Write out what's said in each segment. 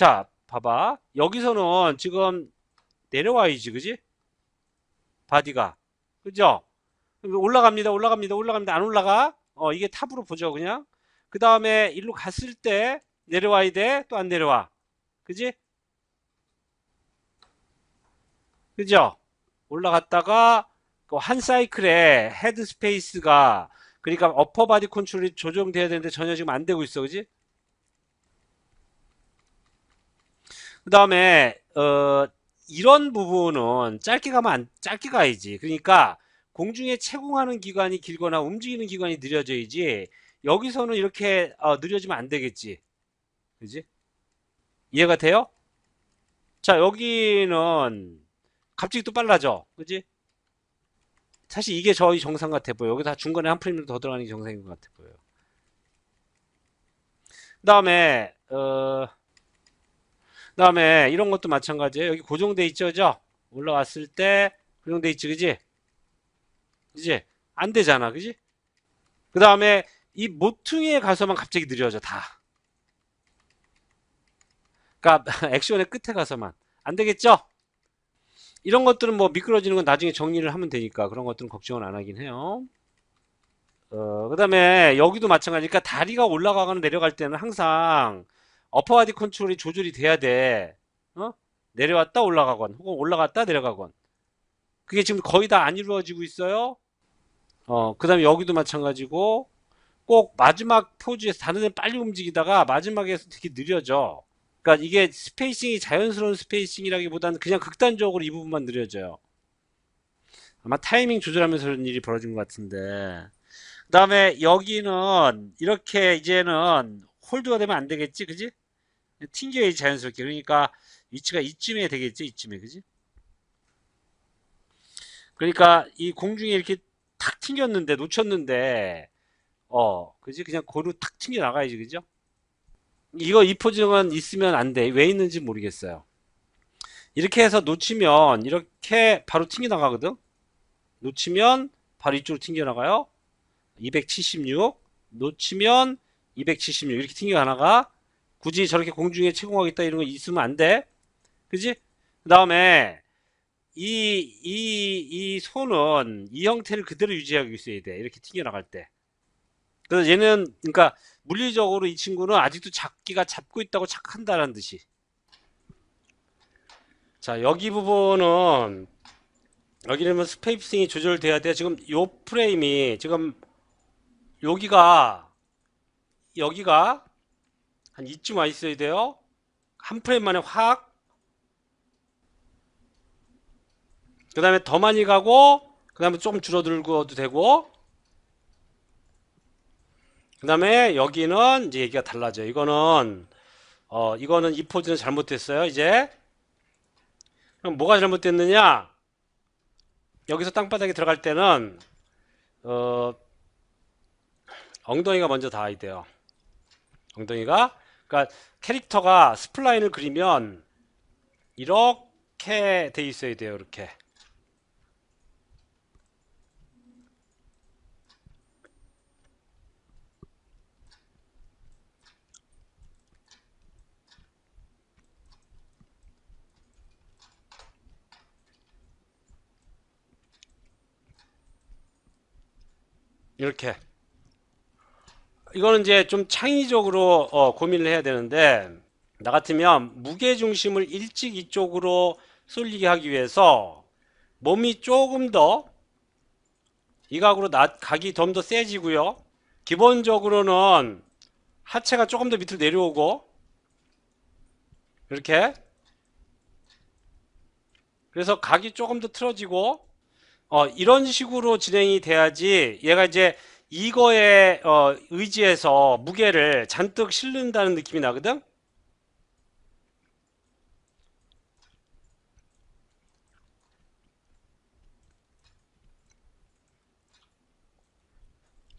자, 봐봐. 여기서는 지금 내려와야지, 그지? 바디가. 그죠? 올라갑니다, 올라갑니다, 올라갑니다. 안 올라가? 어, 이게 탑으로 보죠, 그냥. 그 다음에 일로 갔을 때 내려와야 돼? 또 안 내려와. 그지? 그죠? 올라갔다가 그 한 사이클에 헤드 스페이스가 그러니까 어퍼 바디 컨트롤이 조정돼야 되는데 전혀 지금 안 되고 있어. 그지? 그 다음에 어 이런 부분은 짧게 가면 안, 짧게 가야지. 그러니까 공중에 채공하는 기간이 길거나 움직이는 기간이 느려져야지. 여기서는 이렇게 어, 느려지면 안 되겠지. 그지? 이해가 돼요? 자, 여기는 갑자기 또 빨라져. 그지? 사실 이게 저희 정상 같아 보여. 여기 다 중간에 한 프레임 더 들어가는 게 정상인 것 같아 보여. 그 다음에, 어, 그 다음에 이런 것도 마찬가지예요. 여기 고정돼 있죠, 그죠? 올라왔을 때 고정돼 있지, 그지? 그지? 안 되잖아, 그지? 그 다음에 이 모퉁이에 가서만 갑자기 느려져, 다. 그러니까 액션의 끝에 가서만. 안 되겠죠? 이런 것들은 뭐 미끄러지는 건 나중에 정리를 하면 되니까 그런 것들은 걱정을 안 하긴 해요. 어, 그 다음에 여기도 마찬가지니까 다리가 올라가거나 내려갈 때는 항상 어퍼바디 컨트롤이 조절이 돼야 돼. 어? 내려왔다 올라가건 혹은 올라갔다 내려가건 그게 지금 거의 다 안 이루어지고 있어요. 어, 그 다음에 여기도 마찬가지고 꼭 마지막 포즈에서 다른 데는 빨리 움직이다가 마지막에서 되게 느려져. 그러니까 이게 스페이싱이 자연스러운 스페이싱이라기보다는 그냥 극단적으로 이 부분만 느려져요. 아마 타이밍 조절하면서 그런 일이 벌어진 것 같은데. 그 다음에 여기는 이렇게 이제는 홀드가 되면 안 되겠지, 그지? 튕겨야지 자연스럽게. 그러니까 위치가 이쯤에 되겠지, 이쯤에, 그지? 그러니까 이 공중에 이렇게 탁 튕겼는데, 놓쳤는데, 어, 그지? 그냥 고루 탁 튕겨 나가야지, 그죠? 이거 이 포즈는 있으면 안 돼. 왜 있는지 모르겠어요. 이렇게 해서 놓치면 이렇게 바로 튕겨 나가거든. 놓치면 바로 이쪽으로 튕겨 나가요. 276 놓치면 276 이렇게 튕겨 나가. 굳이 저렇게 공중에 채공하겠다 이런 거 있으면 안 돼. 그지? 그 다음에 이, 이, 이 손은 이 형태를 그대로 유지하고 있어야 돼. 이렇게 튕겨 나갈 때. 그래서 얘는 그러니까 물리적으로 이 친구는 아직도 잡기가 잡고 있다고 착한다는 듯이. 자, 여기 부분은 여기는 스페이싱이 조절돼야 돼. 지금 요 프레임이 지금 여기가 여기가 한 이쯤 와 있어야 돼요. 한 프레임 만에 확. 그 다음에 더 많이 가고, 그 다음에 좀 줄어들고도 되고, 그 다음에 여기는 이제 얘기가 달라져요. 이거는 어 이거는 이 포즈는 잘못됐어요. 이제 그럼 뭐가 잘못됐느냐? 여기서 땅바닥에 들어갈 때는 어 엉덩이가 먼저 닿아야 돼요. 엉덩이가 그러니까 캐릭터가 스플라인을 그리면 이렇게 돼 있어야 돼요. 이렇게 이렇게 이거는 이제 좀 창의적으로 어, 고민을 해야 되는데 나 같으면 무게 중심을 일찍 이쪽으로 쏠리게 하기 위해서 몸이 조금 더 이 각으로 나, 각이 좀 더 세지고요. 기본적으로는 하체가 조금 더 밑으로 내려오고 이렇게. 그래서 각이 조금 더 틀어지고 어, 이런 식으로 진행이 돼야지 얘가 이제 이거에 어, 의지해서 무게를 잔뜩 실른다는 느낌이 나거든.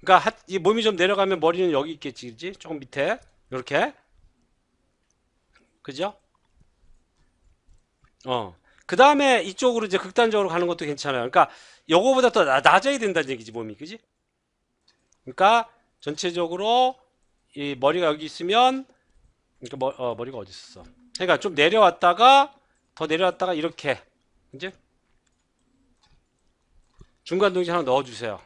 그러니까 하, 이 몸이 좀 내려가면 머리는 여기 있겠지, 그지? 조금 밑에 이렇게, 그죠? 어. 그 다음에 이쪽으로 이제 극단적으로 가는 것도 괜찮아요. 그러니까 요거보다 더 나- 낮아야 된다는 얘기지 몸이 그지? 그러니까 전체적으로 이 머리가 여기 있으면 그러니까 머, 어, 머리가 어디 있었어? 그러니까 좀 내려왔다가 더 내려왔다가 이렇게 이제 중간 동지 하나 넣어주세요.